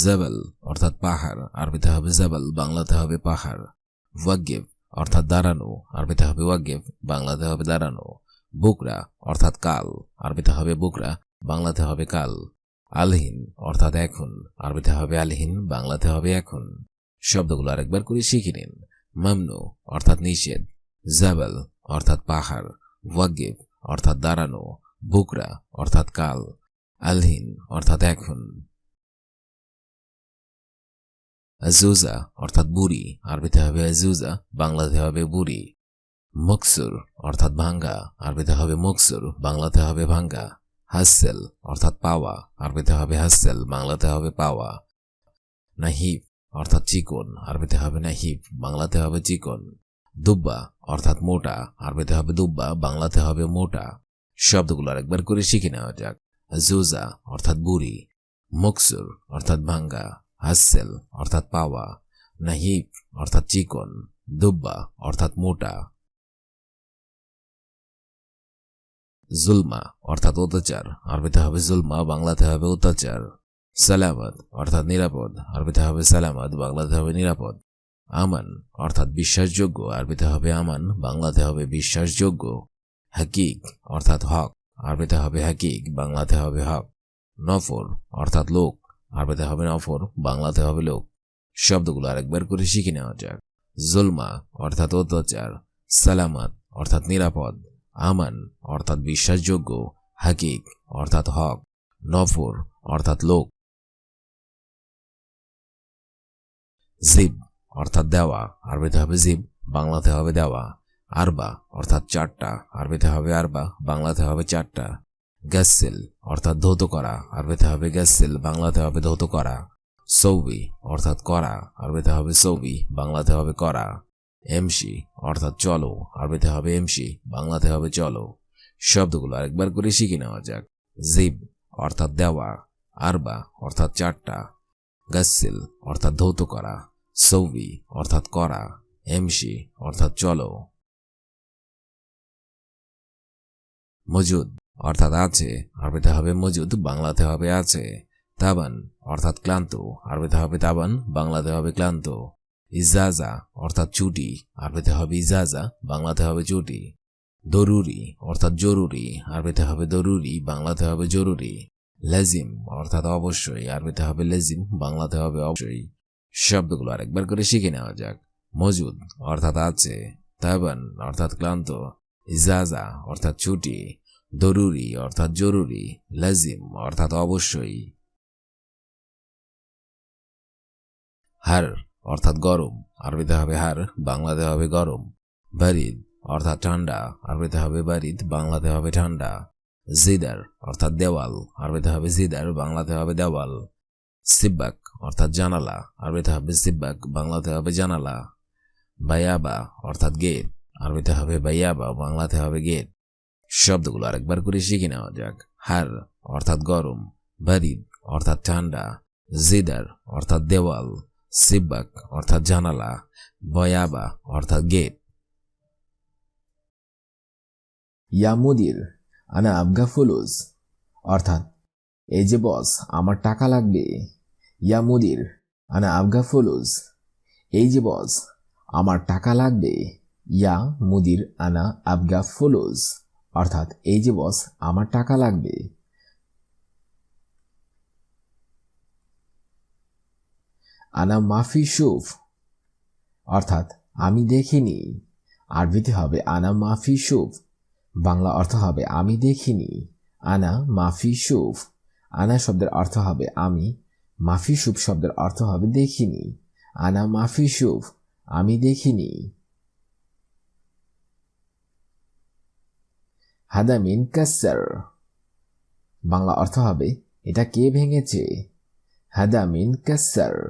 জাবাল, অর্থাৎ পাহাড়, আরবিতে হবে জাবাল, বাংলাতে হবে পাহাড়। ওয়াগেব অর্থাৎ দাঁড়ানো, আরবিতে হবে ওয়াগেব বাংলাতে হবে দাঁড়ানো। বুকরা, অর্থাৎ কাল, আরবিতে হবে বুকরা, বাংলাতে হবে কাল। আলহীন, অর্থাৎ এখন, আরবিতে হবে আলহিন, বাংলাতে হবে এখন। শব্দগুলো আরেকবার করে শিখে নিন। মামনু, অর্থাৎ নিষেধ। জাবাল, অর্থাৎ পাহাড়। ওয়াগেব অর্থাৎ দাঁড়ানো। বুকরা, অর্থাৎ কাল। আলহীন, অর্থাৎ এখন। আজুজা অর্থাৎ বুড়ি। আরবিতে হবে আজুজা বাংলাতে হবে বুড়ি। মকসুর অর্থাৎ ভাঙ্গা। আরবিতে হবে মকসুর বাংলাতে হবে ভাঙ্গা। হাসেল অর্থাৎ পাওয়া। আরবিতে হবে হাসেল বাংলাতে হবে পাওয়া। নাহিব অর্থাৎ চিকন। আরবিতে হবে নাহিব বাংলাতে হবে চিকন। দুব্বা অর্থাৎ মোটা। আরবিতে হবে দুব্বা বাংলাতে হবে মোটা। শব্দগুলো আরেকবার করে শিখে নেওয়া যাক। জুজা অর্থাৎ বুড়ি। মকসুর অর্থাৎ ভাঙ্গা। হাসেল অর্থাৎ পাওয়া নাহিব অর্থাৎ চিকন, দুব্বা, অর্থাৎ মোটা। জুলমা, অর্থাৎ অত্যাচার, আরবিতে হবে জুলমা, বাংলাতে হবে অত্যাচার। সালামত, অর্থাৎ নিরাপদ, আরবিতে হবে সালামত, বাংলাতে হবে নিরাপদ। আমান, অর্থাৎ বিশ্বাসযোগ্য, আরবিতে হবে আমান, বাংলাতে হবে বিশ্বাসযোগ্য। হাকিক, অর্থাৎ হক, আরবিতে হবে হাকিক, বাংলাতে হবে হক। নফর, অর্থাৎ লোক। আরবিতে হবে নফর বাংলাতে হবে লোক। শব্দগুলো আরেকবার করে শিখে নেওয়া যাক। জুলমা অর্থাৎ অত্যাচার, সালামত অর্থাৎ নিরাপদ, আমান অর্থাৎ বিশ্বাসযোগ্য, হাকিক অর্থাৎ হক, নফর অর্থাৎ লোক। জিব অর্থাৎ দেওয়া, আরবিতে হবে জিব, বাংলাতে হবে দেওয়া। আরবা অর্থাৎ চারটা, আরবিতে হবে আরবা, বাংলাতে হবে চারটা। গ্যাসেল অর্থাৎ ধৌত করা আরবিতে হবে গ্যাস গ্যাসেল বাংলাতে হবে ধৌত করা। সৌবি, অর্থাৎ করা আরবিতে হবে সৌবি, বাংলাতে হবে করা। এমসি, অর্থাৎ চলো আরবিতে হবে এমসি, বাংলাতে হবে চলো। শব্দগুলো আরেকবার করে শিখে নেওয়া যাক। জিব, অর্থাৎ দেওয়া। আরবা, অর্থাৎ চারটা। গাসিল অর্থাৎ ধৌত করা। সৌবি, অর্থাৎ করা। এমসি, অর্থাৎ চলো। মজুদ অর্থাৎ আছে, আরবিতে হবে মজুদ, বাংলাতে হবে আছে। তাবান, অর্থাৎ ক্লান্ত, আরবিতে হবে তাবান, বাংলাতে হবে ক্লান্ত। ইজাজা, অর্থাৎ ছুটি আরবিতে হবে ইজাজা, বাংলাতে হবে ছুটি দরুরি, অর্থাৎ জরুরি, আরবিতে হবে দরুরি, বাংলাতে হবে জরুরি। লেজিম, অর্থাৎ অবশ্যই, আরবিতে হবে লেজিম, বাংলাতে হবে অবশ্যই। শব্দগুলো আরেকবার করে শিখে নেওয়া যাক। মজুদ, অর্থাৎ আছে। তাবান, অর্থাৎ ক্লান্ত। ইজাজা, অর্থাৎ ছুটি দরুরি, অর্থাৎ জরুরি, লাজিম, অর্থাৎ অবশ্যই। হার, অর্থাৎ গরম, আরবিতে হবে হার, বাংলাতে হবে গরম। বারিদ, অর্থাৎ ঠান্ডা, আরবিতে হবে বারিদ, বাংলাতে হবে ঠান্ডা। জিদার, অর্থাৎ দেওয়াল, আরবিতে হবে জিদার, বাংলাতে হবে দেওয়াল। সিব্বাক, অর্থাৎ জানালা, আরবিতে হবে সিব্বাক, বাংলাতে হবে জানালা। বায়াবা, অর্থাৎ গেট, আরবিতে হবে বাইয়াবা বাংলাতে হবে গেট। শব্দগুলো আরেকবার করে শিখে নেওয়া যাক। হার অর্থাৎ গরম বারিদ অর্থাৎ ঠান্ডা, জিদার অর্থাৎ দেওয়াল, সিব্বাক অর্থাৎ জানালা, বয়াবা অর্থাৎ গেট। ইয়া মুদির আনা আবগা ফুলুস অর্থাৎ, এই যে বস, আমার টাকা লাগবে। ইয়া মুদির আনা আবগা ফুলুস এই যে বস, আমার টাকা লাগবে। ইয়া মুদির আনা আবগা ফুলুস অর্থাৎ এই যে বস আমার টাকা লাগবে। আনা মাফি সুফ। অর্থাৎ আমি দেখিনি। আরবিতে হবে আনা মাফি সুফ। বাংলা অর্থ হবে আমি দেখিনি। আনা মাফি সুফ। আনা শব্দের অর্থ হবে আমি। মাফি সুফ শব্দের অর্থ হবে দেখিনি। আনা মাফি সুফ। আমি দেখিনি। হাদামিন কাসার। বাংলা অর্থ হবে, এটা কে ভেঙেছে? হাদামিন কাসার।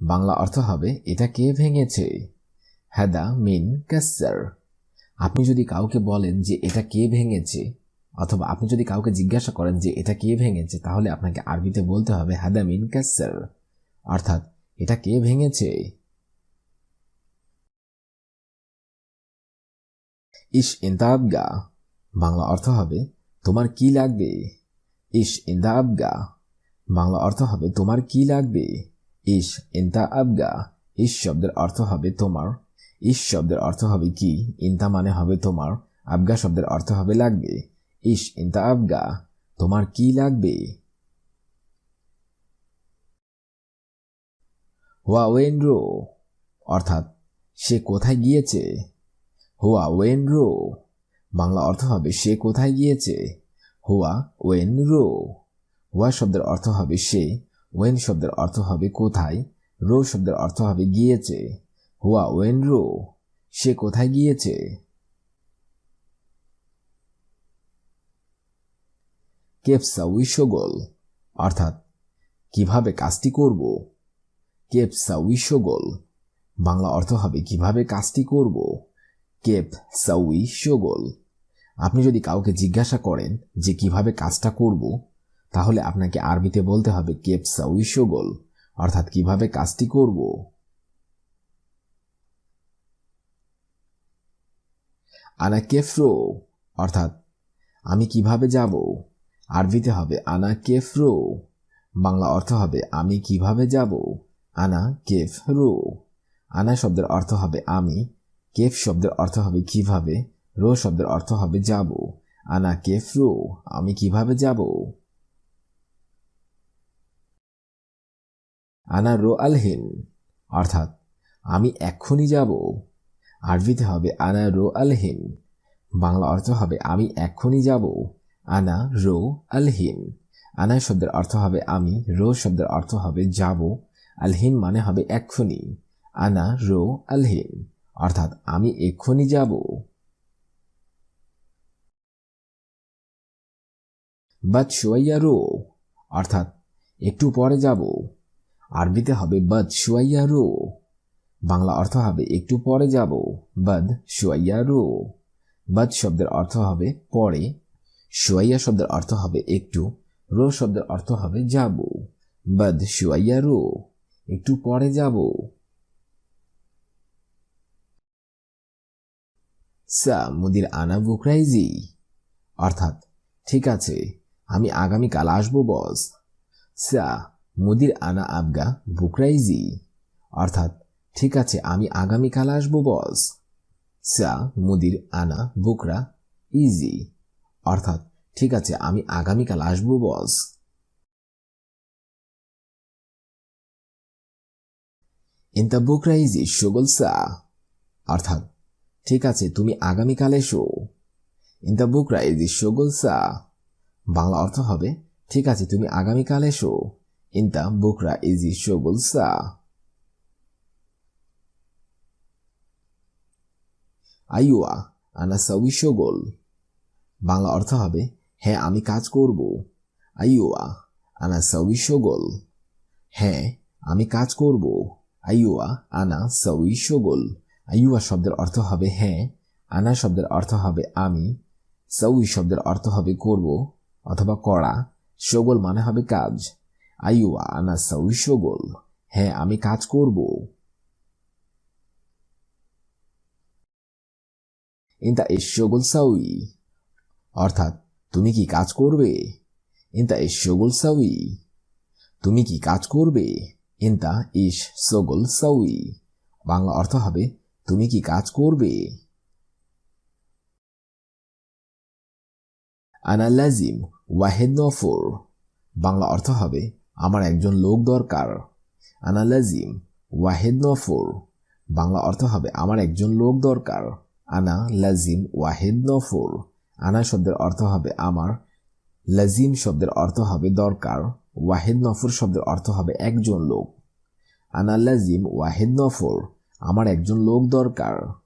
বাংলা অর্থ হবে, এটা কে ভেঙেছে? হাদা মিন কাসার। আপনি যদি কাউকে বলেন যে এটা কে ভেঙেছে, অথবা আপনি যদি কাউকে জিজ্ঞাসা করেন যে এটা কে ভেঙেছে, তাহলে আপনাকে আরবিতে বলতে হবে হাদা মিন কাসার। অর্থাৎ, এটা কে ভেঙেছে? ইস ইন্দা আবগা বাংলা অর্থ হবে, তোমার কি লাগবে? ইস ইন্দা আবগা। বাংলা অর্থ হবে, তোমার কি লাগবে? ইস ইন্তা আবগা। ইস শব্দের অর্থ হবে, তোমার। ইস শব্দের অর্থ হবে, কি? ইন্তা মানে হবে, তোমার। আবগা শব্দের অর্থ হবে, লাগবে। ইস ইন্তা আবগা। তোমার কি লাগবে? হুয়া ওয়েন রো অর্থাৎ, সে কোথায় গিয়েছে? হুয়া ওয়েন রো বাংলা অর্থ হবে সে কোথায় গিয়েছে? হুয়া ওয়েন রো। হুয়া শব্দের অর্থ হবে সে। ওয়েন শব্দের অর্থ হবে কোথায়? রো শব্দের অর্থ হবে গিয়েছে। হুয়া ওয়েন রো। সে কোথায় গিয়েছে? কেপসা উইশোগোল। অর্থাৎ, কীভাবে কাজটি করব? কেপসা উইশোগোল। বাংলা অর্থ হবে কীভাবে কাজটি করব? কেপ সাউই শোগোল আপনি যদি কাউকে জিজ্ঞাসা করেন যে কীভাবে কাজটা করব, তাহলে আপনাকে আরবিতে বলতে হবে কেপ সাউই শোগোল অর্থাৎ কীভাবে কাজটি করব। আনা কেফরো অর্থাৎ আমি কীভাবে যাব, আরবিতে হবে আনা কেফরো বাংলা অর্থ হবে আমি কীভাবে যাব আনা কেফ রো আনা শব্দের অর্থ হবে আমি, কেফ শব্দের অর্থ হবে কীভাবে রো শব্দের অর্থ হবে যাব। আনা কেফ রো আমি কীভাবে যাব? আনা রো আলহিন অর্থাৎ, আমি এক্ষুনি যাব। আরবিতে হবে আনা রো আলহিন বাংলা অর্থ হবে, আমি এক্ষুনি যাব। আনা রো আলহিন আনা শব্দের অর্থ হবে, আমি রো শব্দের অর্থ হবে যাব। আলহিন মানে হবে এক্ষুনি। আনা রো আলহিন অর্থাৎ, আমি এক্ষুনি যাব। বাদ শুয়াইয়া রো। অর্থাৎ একটু পরে যাব। আরবিতে হবে বদ শুয়াইয়া রো। বাংলা অর্থ হবে একটু পরে যাব। বদ শুয়াইয়া রো। বদ শব্দের অর্থ হবে পরে। শুয়াইয়া শব্দের অর্থ হবে একটু। রো শব্দের অর্থ হবে যাব। বদ শুয়াইয়া রো। একটু পরে যাব। সা মুদির আনা বুকরাইজি। অর্থাৎ, ঠিক আছে। আমি আগামীকাল আসব, বস। সা মুদির আনা আবগা বুকরাইজি। অর্থাৎ, ঠিক আছে, আমি আগামীকাল আসব, বস। সা মুদির আনা বুকরা ইজি। অর্থাৎ, ঠিক আছে, আমি আগামীকাল আসব, বস। ইন্তা বুকরা ইজি সুগল সা অর্থাৎ, ঠিক আছে, তুমি আগামীকাল এসো। In the book rise is সা বাংলা অর্থ হবে, ঠিক আছে, তুমি আগামীকাল এসো। ইন দ্য বুকরা ইজ শোগল সা আইওয়া, আনা সাউই শোগল বাংলা অর্থ হবে হ্যাঁ আমি কাজ করব। আইওয়া, আনা সাউই শোগল হ্যাঁ আমি কাজ করব। আইওয়া, আনা সাউই শোগল আইয়ুয়া শব্দের অর্থ হবে হ্যাঁ আনা শব্দের অর্থ হবে, আমি। সৌই শব্দের অর্থ হবে, করব। অথবা করা সগোল মানে হবে কাজ। আইয়ুয়া আনা সৌই সগোল হ্যাঁ আমি কাজ করব। ইন্তা সগোল সাউই। অর্থাৎ, তুমি কি কাজ করবে? ইন্তা এস সগোল সাউই। তুমি কি কাজ করবে? ইন্তা ইস সগোল সাউই। বাংলা অর্থ হবে, তুমি কি কাজ করবে? আনা লাজিম, ওয়াহেদ নফর। বাংলা অর্থ হবে, আমার একজন লোক দরকার। আনা লাজিম, ওয়াহেদ নফর। বাংলা অর্থ হবে, আমার একজন লোক দরকার। আনা লাজিম, ওয়াহেদ নফর। আনা শব্দের অর্থ হবে, আমার। লাজিম শব্দের অর্থ হবে, দরকার। ওয়াহেদ নফর শব্দের অর্থ হবে, একজন লোক। আনা লাজিম, ওয়াহেদ নফর, আমার একজন লোক দরকার।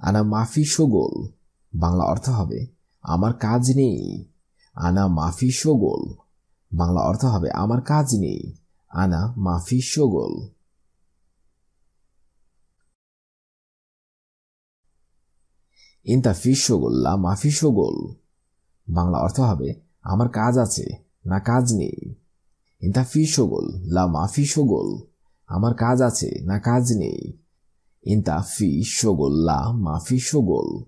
আনা মাফি সগোল, বাংলা অর্থ হবে, আমার কাজ নেই। আনা মাফি সগোল, বাংলা অর্থ হবে, আমার কাজ নেই। আনা মাফি শোগল ইনতা ফি মাফি শোগল বাংলা অর্থ হবে, আমার কাজ আছে, না কাজ নেই। ইনতা ফি শোগল লা মাফি শোগল আমার কাজ আছে, না কাজ নেই। ইনতা ফি শোগল লা মাফি শোগল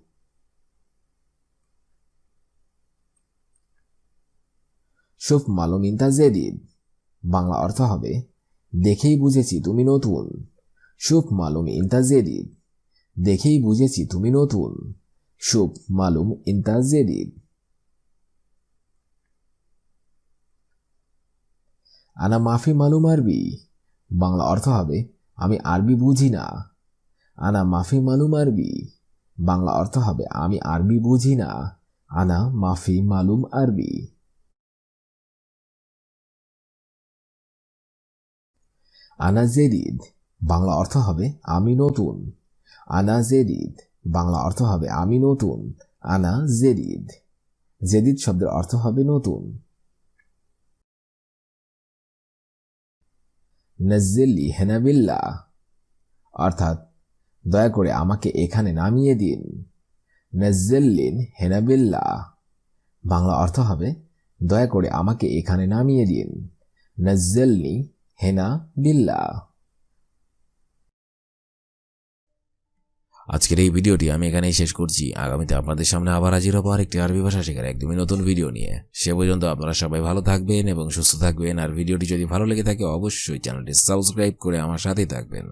শুফ মালুম ইনতা জেদিদ। বাংলা অর্থ হবে, দেখেই বুঝেছি তুমি নতুন। শুফ মালুম ইনতা জেদিদ। দেখেই বুঝেছি তুমি নতুন। শুভ মালুম ইনতা জেদিদ। আনা মাফি মালুম আরবি। বাংলা অর্থ হবে, আমি আরবি বুঝি না। আনা মাফি মালুম আরবি। বাংলা অর্থ হবে, আমি আরবি বুঝি না। আনা মাফি মালুম আরবি। আনা জেদিদ বাংলা অর্থ হবে, আমি নতুন। আনা জেদিদ বাংলা অর্থ হবে, আমি নতুন। আনা জেদিদ জেদিদ শব্দের অর্থ হবে নতুন। নজ্জেল্লি হেনাবিল্লা অর্থাৎ দয়া করে আমাকে এখানে নামিয়ে দিন। নজ্জেল্লিন হেনাবিল্লা বাংলা অর্থ হবে, দয়া করে আমাকে এখানে নামিয়ে দিন। নজ্জেলনি হেনা বিল্লা আজকের এই ভিডিওটি আমি এখানেই শেষ করছি। আগামীতে আপনাদের সামনে আবার হাজির হব আরেকটি আরবি ভাষা শেখার একদমই নতুন ভিডিও নিয়ে। সে পর্যন্ত আপনারা সবাই ভালো থাকবেন এবং সুস্থ থাকবেন। আর ভিডিওটি যদি ভালো লেগে থাকে, অবশ্যই চ্যানেলটি সাবস্ক্রাইব করে আমার সাথেই থাকবেন।